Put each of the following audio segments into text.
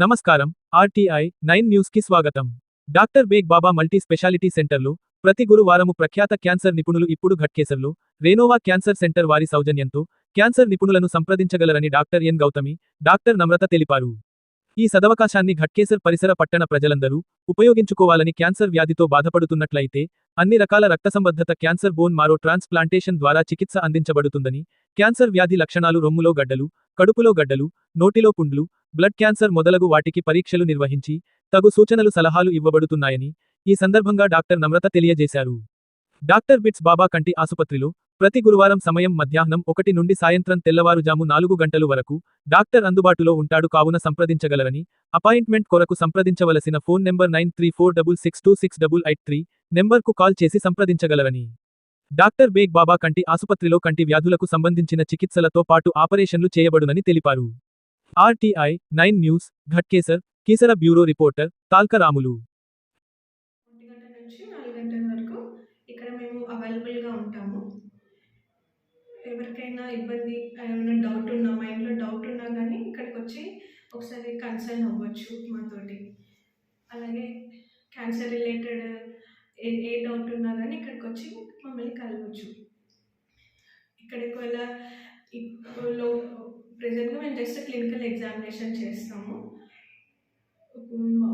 నమస్కారం RTI nine న్యూస్కి స్వాగతం. Doctor Beg Baba multi speciality సెంటర్లో ప్రతి గురువారము ప్రఖ్యాత క్యాన్సర్ నిపుణులు ఇప్పుడు ఘట్కేసర్లు రేనోవా క్యాన్సర్ సెంటర్ వారి సౌజన్యంతో క్యాన్సర్ నిపుణులను సంప్రదించగలరని doctor N Gautami doctor Namrata తెలిపారు. ఈ సదవకాశాన్ని ఘట్కేసర్ పరిసర పట్టణ ప్రజలందరూ ఉపయోగించుకోవాలని క్యాన్సర్ వ్యాధితో బాధపడుతున్నట్లయితే అన్ని రకాల రక్తసంబద్ధత క్యాన్సర్ బోన్ మారో ట్రాన్స్ప్లాంటేషన్ ద్వారా చికిత్స అందించబడుతుందని క్యాన్సర్ వ్యాధి లక్షణాలు రొమ్ములో గడ్డలు కడుపులో గడ్డలు నోటిలో పుండ్లు బ్లడ్ క్యాన్సర్ మొదలగు వాటికి పరీక్షలు నిర్వహించి తగు సూచనలు సలహాలు ఇవ్వబడుతున్నాయని ఈ సందర్భంగా డాక్టర్ నమ్రత తెలియజేశారు. డాక్టర్ బిట్స్ బాబా కంటి ఆసుపత్రిలో ప్రతి గురువారం సమయం మధ్యాహ్నం ఒకటి నుండి సాయంత్రం తెల్లవారుజాము నాలుగు గంటలు వరకు డాక్టర్ అందుబాటులో ఉంటాడు కావున సంప్రదించగలరని అపాయింట్మెంట్ కొరకు సంప్రదించవలసిన phone number nine three four double six two six double eight three నెంబర్కు కాల్ చేసి సంప్రదించగలరని. డాక్టర్ బేగ్ బాబా కంటి ఆసుపత్రిలో కంటి వ్యాధులకు సంబంధించిన చికిత్సలతో పాటు ఆపరేషన్లు చేయబడునని తెలిపారు. RTI nine news Ghatkesar Keesara bureau reporter Talkaramulu. ఇక్కడ మేము అవైలబుల్గా ఉంటాము. ఎవరికైనా ఇబ్బంది ఏమైనా డౌట్ ఉన్నా మైండ్లో డౌట్ ఉన్నా కానీ ఇక్కడికి వచ్చి ఒకసారి కన్సల్ట్ అవ్వచ్చు మాతోటి. అలాగే క్యాన్సర్ రిలేటెడ్ ఏ ఏ డౌట్ ఉన్నా కానీ ఇక్కడికి వచ్చి మమ్మల్ని కలవచ్చు. ఇక్కడ ఒకవేళ లో ప్రజెంట్గా మేము జస్ట్ క్లినికల్ ఎగ్జామినేషన్ చేస్తాము.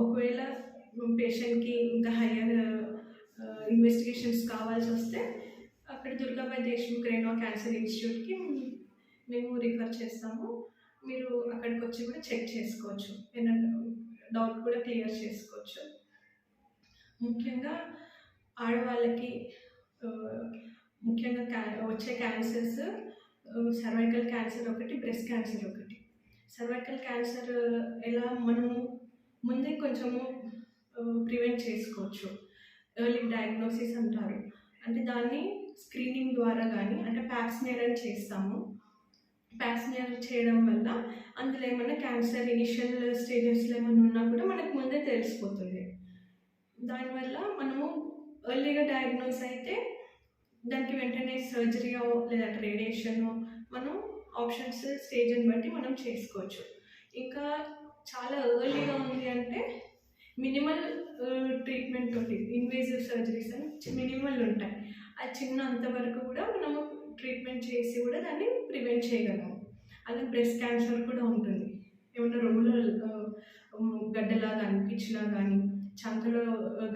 ఒకవేళ పేషెంట్కి ఇంకా హయ్యర్ ఇన్వెస్టిగేషన్స్ కావాల్సి వస్తే అక్కడ దుర్గాబాయ్ దేశ్ముఖ్ రేణువా క్యాన్సర్ ఇన్స్టిట్యూట్కి మేము రిఫర్ చేస్తాము. మీరు అక్కడికి వచ్చి కూడా చెక్ చేసుకోవచ్చు. ఏదైనా డౌట్ కూడా క్లియర్ చేసుకోవచ్చు. ముఖ్యంగా ఆడవాళ్ళకి ముఖ్యంగా క్యా వచ్చే క్యాన్సర్స్ సర్వైకల్ క్యాన్సర్ ఒకటి బ్రెస్ట్ క్యాన్సర్ ఒకటి. సర్వైకల్ క్యాన్సర్ ఎలా మనము ముందే కొంచెము ప్రివెంట్ చేసుకోవచ్చు. ఎర్లీ డయాగ్నోసిస్ అంటారు. అంటే దాన్ని స్క్రీనింగ్ ద్వారా కానీ అంటే ప్యాక్స్మియర్ అని చేస్తాము. ప్యాక్స్మియర్ చేయడం వల్ల అందులో ఏమైనా క్యాన్సర్ ఇనిషియల్ స్టేజెస్లో ఏమైనా ఉన్నా కూడా మనకు ముందే తెలిసిపోతుంది. దానివల్ల మనము ఎర్లీగా డయాగ్నోస్ అయితే దానికి వెంటనే సర్జరీయో లేదంటే రేడియేషనో మనం ఆప్షన్స్ స్టేజ్ని బట్టి మనం చేసుకోవచ్చు. ఇంకా చాలా ఎర్లీగా ఉంది అంటే మినిమల్ ట్రీట్మెంట్ ఉంటుంది. ఇన్వేజివ్ సర్జరీస్ అని మినిమల్ ఉంటాయి. అది చిన్న అంతవరకు కూడా మనము ట్రీట్మెంట్ చేసి కూడా దాన్ని ప్రివెంట్ చేయగలము. అలాగే బ్రెస్ట్ క్యాన్సర్ కూడా ఉంటుంది. ఏమన్నా రొమ్ములో గడ్డలాగా అనిపించినా కానీ చంకలో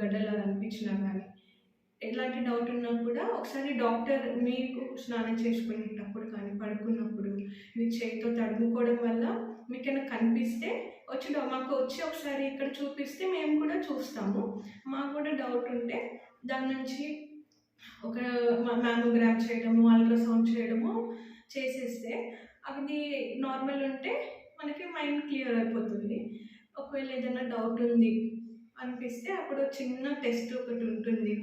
గడ్డలాగా అనిపించినా కానీ ఎలాంటి డౌట్ ఉన్నా కూడా ఒకసారి డాక్టర్ మీకు స్నానం చేసుకునేటప్పుడు కానీ పడుకున్నప్పుడు మీ చేతితో తడుముకోవడం వల్ల మీకు కనిపిస్తే వచ్చి మాకు వచ్చి ఒకసారి ఇక్కడ చూపిస్తే మేము కూడా చూస్తాము. మాకు కూడా డౌట్ ఉంటే దాని నుంచి ఒక మ్యామోగ్రామ్ చేయడము అల్ట్రాసౌండ్ చేయడము చేసేస్తే అది నార్మల్ ఉంటే మనకి మైండ్ క్లియర్ అయిపోతుంది. ఒకవేళ ఏదైనా డౌట్ ఉంది అనిపిస్తే అప్పుడు చిన్న టెస్ట్ ఒకటి ఉంటుంది.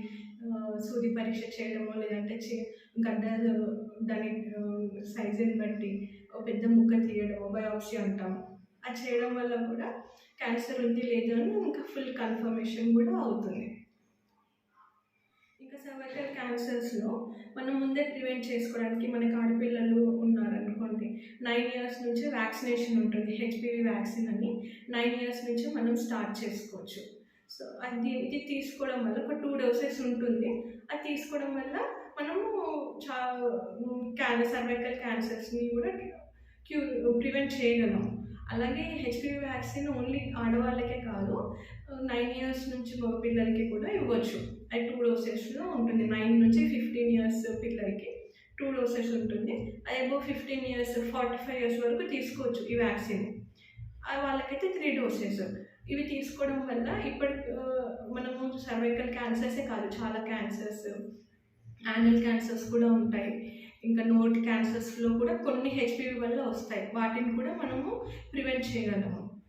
సూది పరీక్ష చేయడమో లేదంటే గడ్డ దాని సైజుని బట్టి ఒక పెద్ద ముక్క తీయడమో బయాప్సీ అంటాం అది చేయడం వల్ల కూడా క్యాన్సర్ ఉంది లేదు అని ఇంకా ఫుల్ కన్ఫర్మేషన్ కూడా అవుతుంది. ఇంకా సర్వైకల్ క్యాన్సర్స్లో మనం ముందే ప్రివెంట్ చేసుకోవడానికి మనకి ఆడపిల్లలు ఉన్నారనుకోండి నైన్ ఇయర్స్ నుంచి వ్యాక్సినేషన్ ఉంటుంది హెచ్పివి వ్యాక్సిన్ అని. నైన్ ఇయర్స్ నుంచి మనం స్టార్ట్ చేసుకోవచ్చు. సో అది ఇది తీసుకోవడం వల్ల ఒక టూ డోసెస్ ఉంటుంది. అది తీసుకోవడం వల్ల మనము చా క్యాన్సర్ సర్వైకల్ క్యాన్సర్స్ని కూడా క్యూర్ ప్రివెంట్ చేయగలం. అలాగే హెచ్పివి వ్యాక్సిన్ ఓన్లీ ఆడవాళ్ళకే కాదు నైన్ ఇయర్స్ నుంచి మగ పిల్లలకి కూడా ఇవ్వచ్చు. అది టూ డోసెస్లో ఉంటుంది. నైన్ నుంచి ఫిఫ్టీన్ ఇయర్స్ పిల్లలకి టూ డోసెస్ ఉంటుంది. అది above fifteen years forty five years వరకు తీసుకోవచ్చు ఈ వ్యాక్సిన్ ఆ వాళ్ళకైతే త్రీ డోసెస్ ఇవి తీసుకోవడం వల్ల ఇప్పటి మనము సర్వైకల్ క్యాన్సర్సే కాదు చాలా క్యాన్సర్స్ యానల్ క్యాన్సర్స్ కూడా ఉంటాయి. ఇంకా నోట్ క్యాన్సర్స్లో కూడా కొన్ని హెచ్పివి వల్ల వస్తాయి. వాటిని కూడా మనము ప్రివెంట్ చేయగలము.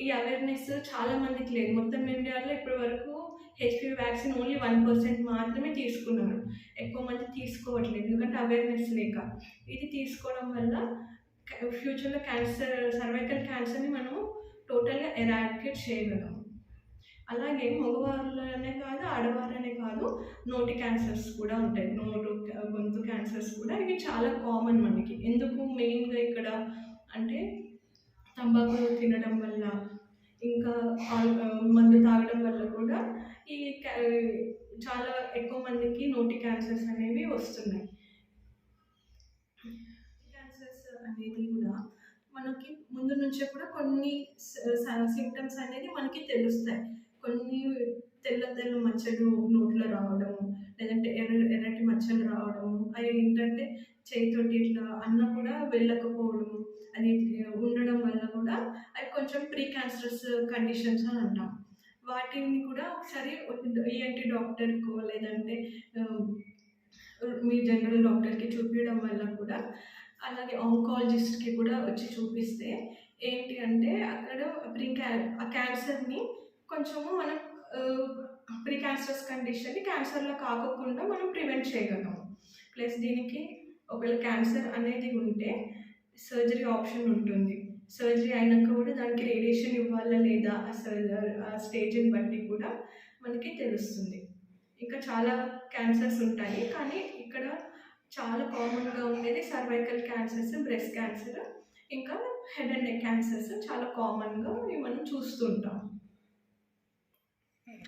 ఈ అవేర్నెస్ చాలా మందికి లేదు. మొత్తం ఇండియాలో ఇప్పటి వరకు HPV vaccine only one percent మాత్రమే తీసుకున్నారు. ఎక్కువ మంది తీసుకోవట్లేదు. ఎందుకంటే అవేర్నెస్ లేక. ఇది తీసుకోవడం వల్ల ఫ్యూచర్లో క్యాన్సర్ సర్వైకల్ క్యాన్సర్ని మనము టోటల్గా ఎరాడికేట్ చేయగలం అలాగే మగవాళ్ళనే కాదు ఆడవారనే కాదు నోటి క్యాన్సర్స్ కూడా ఉంటాయి. నోటు గొంతు క్యాన్సర్స్ కూడా ఇవి చాలా కామన్ మనకి. ఎందుకు మెయిన్గా ఇక్కడ అంటే తంబాకు తినడం వల్ల ఇంకా మందు తాగడం వల్ల కూడా ఈ క్యా- చాలా ఎక్కువ మందికి నోటి క్యాన్సర్స్ అనేవి వస్తున్నాయి. క్యాన్సర్స్ అనేది కూడా మనకి ముందు నుంచే కూడా కొన్ని సిమ్టమ్స్ అనేది మనకి తెలుస్తాయి. కొన్ని తెల్ల తెల్ల మచ్చలు నోట్లో రావడము లేదంటే ఎర్ర ఎర్రటి మచ్చలు రావడము అవి ఏంటంటే చేతితోటి ఇట్లా అన్న కూడా వెళ్ళకపోవడము అది ఉండడం వల్ల కూడా అవి కొంచెం ప్రీ క్యాన్సరస్ కండిషన్స్ అని అంటాం. వాటిని కూడా ఒకసారి ఈఎన్టీ డాక్టర్కో లేదంటే మీ జనరల్ డాక్టర్కి చూపించడం వల్ల కూడా అలాగే ఆంకాలజిస్ట్కి కూడా వచ్చి చూపిస్తే ఏంటి అంటే అక్కడ ప్రీ క్యా ఆ క్యాన్సర్ని కొంచెము మనం ప్రీ క్యాన్సరస్ కండిషన్ని క్యాన్సర్లో కాకోకుండా మనం ప్రివెంట్ చేయగలము. ప్లస్ దీనికి ఒకవేళ క్యాన్సర్ అనేది ఉంటే సర్జరీ ఆప్షన్ ఉంటుంది. సర్జరీ అయినాక కూడా దానికి రేడియేషన్ ఇవ్వాలా లేదా? ఆ సర్జర్ ఆ స్టేజ్ని బట్టి కూడా మనకి తెలుస్తుంది. ఇంకా చాలా క్యాన్సర్స్ ఉంటాయి. కానీ ఇక్కడ చాలా కామన్గా ఉండేది సర్వైకల్ క్యాన్సర్స్ బ్రెస్ట్ క్యాన్సర్ ఇంకా హెడ్ అండ్ నెక్ క్యాన్సర్స్ చాలా కామన్గా మనం చూస్తుంటాం.